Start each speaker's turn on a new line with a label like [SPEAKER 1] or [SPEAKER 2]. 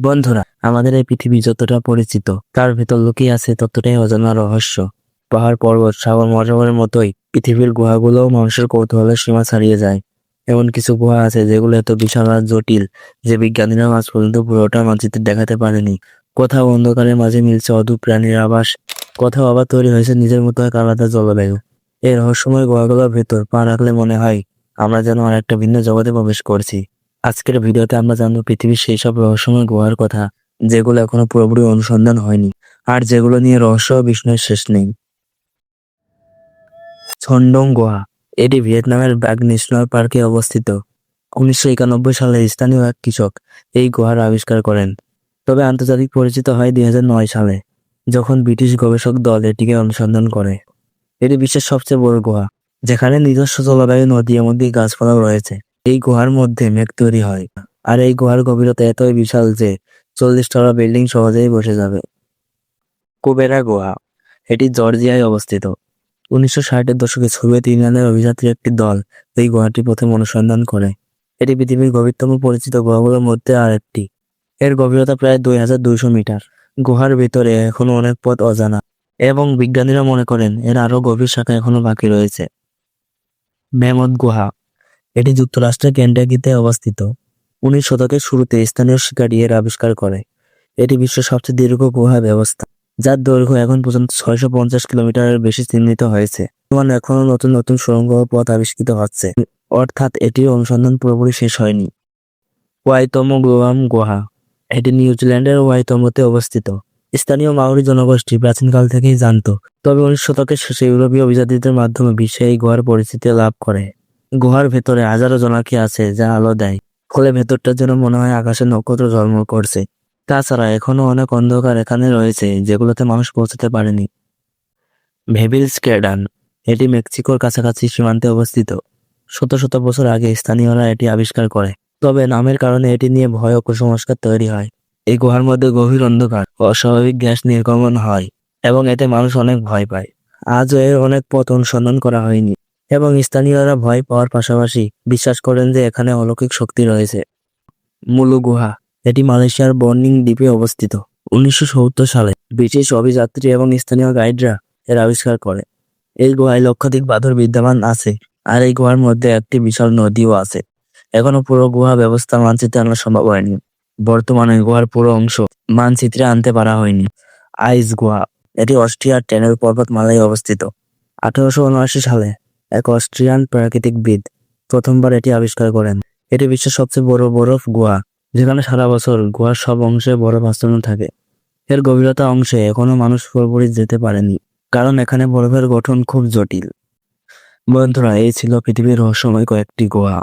[SPEAKER 1] বন্ধুরা, আমাদের এই পৃথিবী যতটা পরিচিত, তার ভেতর লুকিয়ে আছে ততটাই অজানা রহস্য। পাহাড়, পর্বত, সাগর, মহাসাগরের মতোই পৃথিবীর গুহাগুলোও মানুষের কৌতূহলের সীমা ছাড়িয়ে যায়। এমন কিছু গুহা আছে যেগুলো এত বিশাল আর জটিল যে বিজ্ঞানীরা আজ পর্যন্ত পুরোটা মানচিত্রে দেখাতে পারেনি। কোথাও অন্ধকারের মাঝে মিলছে অদূর প্রাণীর আবাস, কোথাও আবার তৈরি হয়েছে নিজের মতো এক আলাদা জলবায়ু। এই রহস্যময় গুহাগুলোর ভেতর পা রাখলে মনে হয় আমরা যেন আর একটা ভিন্ন জগতে প্রবেশ করছি। আজকের ভিডিওতে আমরা জানব পৃথিবীর সেই সব রহস্যময় গুহার কথা, যেগুলো এখনও পুরোপুরি অনুসন্ধান হয়নি, আর যেগুলো নিয়ে রহস্য ও বিস্ময়ের শেষ নেই। ছন্ডং গুহা, এটি ভিয়েতনামের ব্যাগ ন্যাশনাল পার্কে অবস্থিত। উনিশশো একানব্বই সালে স্থানীয় এক কৃষক এই গুহার আবিষ্কার করেন। তবে আন্তর্জাতিক পরিচিত হয় দুই সালে, যখন ব্রিটিশ গবেষক দল এটিকে অনুসন্ধান করে। এটি বিশ্বের সবচেয়ে বড় গুহা, যেখানে নিজস্ব জলবায়ু, নদী, এমনকি গাছপালাও রয়েছে। এই গুহার মধ্যে মেঘ তৈরি হয়। আর এই গুহার গভীরতা এতই বিশাল যে চল্লিশ তলা বিল্ডিং সহজেই বসে যাবে। কুবেরা গুহা, এটি জর্জিয়ায় অবস্থিত। উনিশশো ষাটের দশকে সোভিয়েত ইউনিয়নের অভিযাত্রী একটি দল এই গুহাটি প্রথম অনুসন্ধান করে। এটি পৃথিবীর গভীরতম পরিচিত গুহাগুলোর মধ্যে আরেকটি। এর গভীরতা প্রায় দুই হাজার দুইশো মিটার। গুহার ভিতরে এখনও অনেক পথ অজানা এবং বিজ্ঞানীরা মনে করেন এর আরও গভীর শাখা এখনও বাকি রয়েছে। মেমদ গুহা এটি যুক্তরাষ্ট্রের কেন্টাকিতে অবস্থিত। উনিশ শতকের শুরুতে স্থানীয় শিকারী এর আবিষ্কার করে। এটি বিশ্বের সবচেয়ে দীর্ঘ গুহা ব্যবস্থা, যার দৈর্ঘ্য এখন পর্যন্ত ছয়শো পঞ্চাশ কিলোমিটারের বেশি চিহ্নিত হয়েছে। বর্তমানে এখনও নতুন নতুন সুড়ঙ্গ ও পথ আবিষ্কৃত হচ্ছে, অর্থাৎ এটির অনুসন্ধান পুরোপুরি শেষ হয়নি। ওয়াইতম গ্লোয়াম গুহা, এটি নিউজিল্যান্ডের ওয়াইতমতে অবস্থিত। স্থানীয় মাওরি জনগোষ্ঠী প্রাচীনকাল থেকেই জানতো, তবে উনিশ শতকের শেষে ইউরোপীয় অভিযাত্রীদের মাধ্যমে বিশ্বে এই গুহার পরিচিতি লাভ করে। গুহার ভেতরে হাজারো জনাকি আছে, যা আলো দেয়। ফলে ভেতরটা যেন মনে হয় আকাশে নক্ষত্র জন্ম করছে। তাছাড়া এখনও অনেক অন্ধকার এখানে রয়েছে, যেগুলোতে মানুষ পৌঁছতে পারেনি। ভেবিল স্কেডান এটি মেক্সিকোর কাছাকাছি সীমান্তে অবস্থিত। শত শত বছর আগে স্থানীয়রা এটি আবিষ্কার করে। তবে নামের কারণে এটি নিয়ে ভয় ও কুসংস্কার তৈরি হয়। এই গুহার মধ্যে গভীর অন্ধকার অস্বাভাবিক গ্যাস নির্গমন হয়, এবং এতে মানুষ অনেক ভয় পায়। আজও এর অনেক পথ অনুসন্ধান করা হয়নি। এবং স্থানীয়রা ভয় পাওয়ার পাশাপাশি বিশ্বাস করেন যে এখানে অলৌকিক শক্তি রয়েছে। মুলু গুহা, এটি মালয়েশিয়ার বর্নিং দ্বীপে অবস্থিত। উনিশশো সত্তর সালে ব্রিটিশ অভিযাত্রী এবং স্থানীয় গাইডরা এর আবিষ্কার করে। এই গুহায় লক্ষাধিক পাথর বিদ্যমান আছে, আর এই গুহার মধ্যে একটি বিশাল নদীও আছে। এখনও পুরো গুহা ব্যবস্থা মানচিত্রে আনা সম্ভব হয়নি। বর্তমানে গুহার পুরো অংশ মানচিত্রে আনতে পারা হয়নি। আইস গুহা, এটি অস্ট্রিয়ার টেনেল পর্বতমালায় অবস্থিত। আঠারোশো উনআশি সালে এক অস্ট্রিয়ান প্রাকৃতিকবিদ প্রথমবার এটি আবিষ্কার করেন। এটি বিশ্বের সবচেয়ে বড় বরফ গুহা, যেখানে সারা বছর গুহার সব অংশে বরফ আস্তরণ থাকে। এর গভীরতা অংশে এখনও মানুষ পুরোপুরি যেতে পারেনি, কারণ এখানে বরফের গঠন খুব জটিল। বন্ধুরা, এই ছিল পৃথিবীর রহস্যময় কয়েকটি গুহা।